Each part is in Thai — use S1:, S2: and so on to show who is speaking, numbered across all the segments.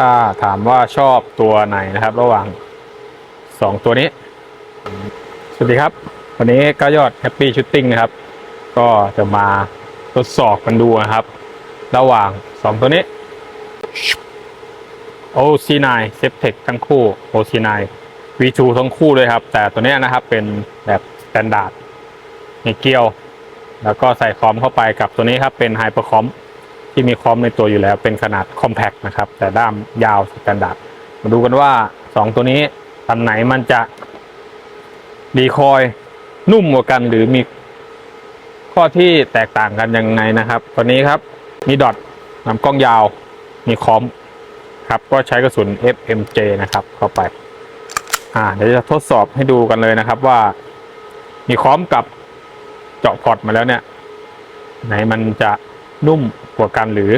S1: ถ้าถามว่าชอบตัวไหนนะครับ ระหว่างสองตัวนี้ สวัสดีครับ วันนี้ก็ยอดแฮปปี้ชุ t ติ้งนะครับ ก็จะมาทดสอบกันดูนะครับ ระหว่างสองตัวนี้ OC9 s e p t e c ทั้งคู่ OC9 V2 ทั้งคู่เลยครับ แต่ตัวนี้นะครับเป็นแบบสแตนดาร์ดมีเกลียว แล้วก็ใส่คอมเข้าไปกับตัวนี้ครับเป็นไฮเปอร์คอม ที่มีคอมในตัวอยู่แล้วเป็นขนาดคอมแพคนะครับ แต่ด้ามยาวสแตนดาร์ดมาดูกันว่า 2 ตัวนี้อันไหนมันจะรีคอยนุ่มกว่ากันหรือมีข้อที่แตกต่างกันยังไงนะครับตัวนี้ครับมีดอทลำกล้องยาวมีคอมครับก็ใช้กระสุน FMJ นะครับ เข้าไป อ่า เดี๋ยวจะทดสอบให้ดูกันเลยนะครับว่า มีคอมกับเจาะพอร์ตมาแล้วเนี่ย ไหนมันจะ นุ่มกว่ากันหรือ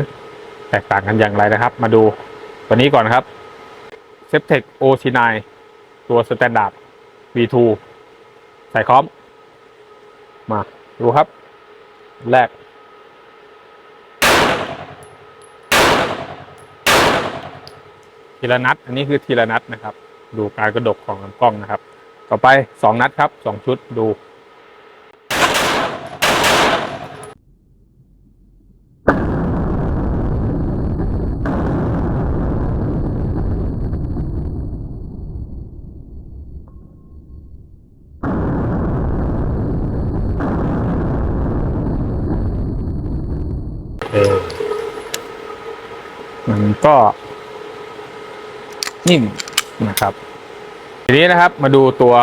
S1: แตกต่างกันอย่างไรนะครับ มาดูตัวนี้ก่อนครับ s e p t e c OC9 ตัวสแตนดาร์ด V2 ใส่คอม มาดูครับ แรก ทีละนัด อันนี้คือทีละนัดนะครับ ดูการกระดกของลำกล้องนะครับ ต่อไปสองนัดครับสองชุดดู มันก็นิ่มนะครับ ทีนี้นะครับมาดูตัว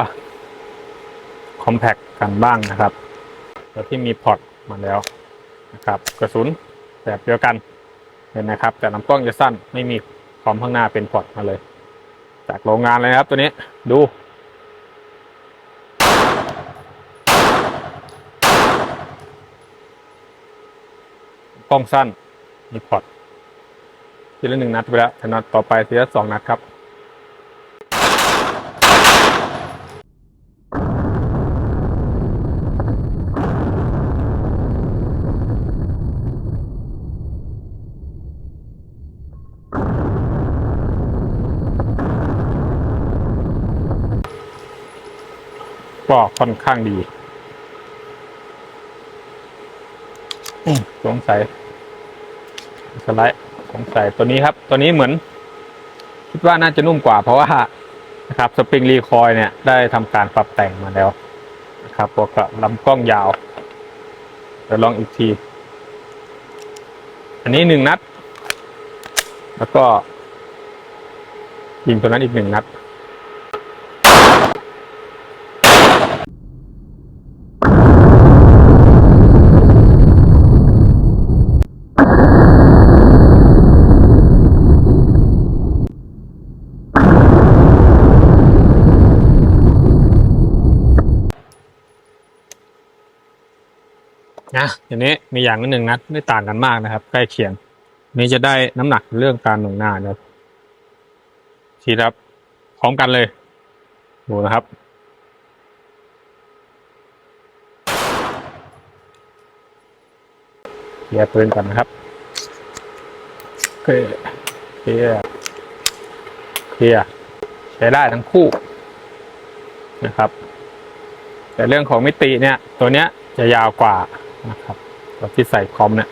S1: Compact กันบ้างนะครับตัวที่มีพอร์ตมาแล้วนะครับ กระสุนแบบเดียวกันเห็นนะครับ แต่ลำกล้องจะสั้นไม่มีคอมข้างหน้าเป็นพอร์ตมาเลย จากโรงงานเลยนะครับตัวนี้ดู กล้องสั้นมีพอร์ตทีละหนึ่งนัดไปแล้วแต่นัดต่อไปทีละสองนัดครับก็ค่อนข้างดีอืม สงสัยสไลด์สงสัยตัวนี้ครับ ตัวนี้เหมือน คิดว่าน่าจะนุ่มกว่า เพราะว่านะครับสปริงรีคอยเนี่ย ได้ทำการปรับแต่งมาแล้วนะครับบวกกับลำกล้องยาวเดี๋ยวลองอีกที อันนี้หนึ่งนัด แล้วก็ยิงตัวนั้นอีกหนึ่งนัด นะอย่างนี้มีอย่างละหนึ่งนัดไม่ต่างกันมากนะครับ ใกล้เคียงนี้จะได้น้ำหนักเรื่องการหน่วงหน้านะครับทีครับพร้อมกันเลย ดูนะครับเคลียร์ปืนก่อนนะครับเคลียร์เคลียร์เคลียร์ใช้ได้ทั้งคู่นะครับ แต่เรื่องของมิติเนี่ย ตัวเนี้ยจะยาวกว่า นะครับตัวที่ใส่คอมเนี่ย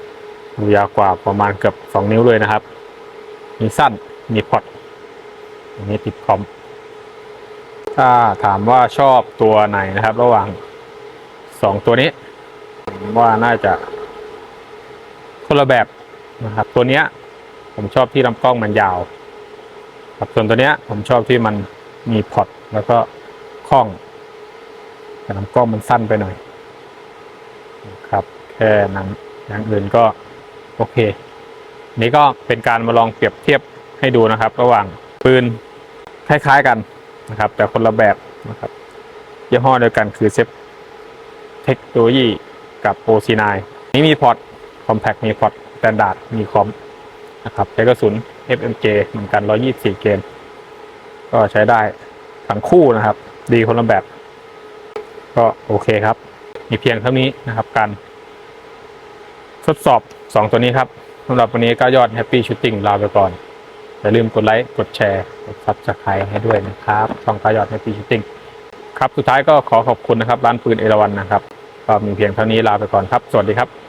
S1: ดูยาวกว่าประมาณเกือบสองนิ้วเลยนะครับ มีสั้นมีพอร์ตอันนี้ติดคอม ถ้าถามว่าชอบตัวไหนนะครับ ระหว่างสองตัวนี้ผมว่าน่าจะ คนละแบบนะครับ ตัวเนี้ย ผมชอบที่ลำกล้องมันยาวครับส่วนตัวเนี้ย ผมชอบที่มันมีพอร์ตแล้วก็คล้องแต่ลำกล้องมันสั้นไปหน่อย ครับ แค่นั้นอย่างอื่นก็โอเค นี่ก็เป็นการมาลองเปรียบเทียบให้ดูนะครับ ระหว่างปืนคล้ายๆกันนะครับ แต่คนละแบบนะครับยี่ห้อเดียวกันคือเซฟเทคโนโลยีกับ OC9 นี่มีพอร์ตคอมแพคมีพอร์ตสแตนดาร์ดมีคอมนะครับใช้กระสุน FMJ เหมือนกัน 124 เกม ก็ใช้ได้ทั้งคู่นะครับ ดีคนละแบบ ก็โอเคครับ มีเพียงเท่านี้นะครับ การทดสอบ 2 ตัวนี้ครับสำหรับวันนี้ก็ยอดแฮปปี้ชูตติ้งลาไปก่อน อย่าลืมกดไลค์ กดแชร์กดซับสไครต์ให้ด้วยนะครับช่องกายอดแฮปปี้ชูตติ้งครับ สุดท้ายก็ขอขอบคุณนะครับ ร้านปืนเอราวันนะครับ ก็มีเพียงเท่านี้ลาไปก่อนครับ สวัสดีครับ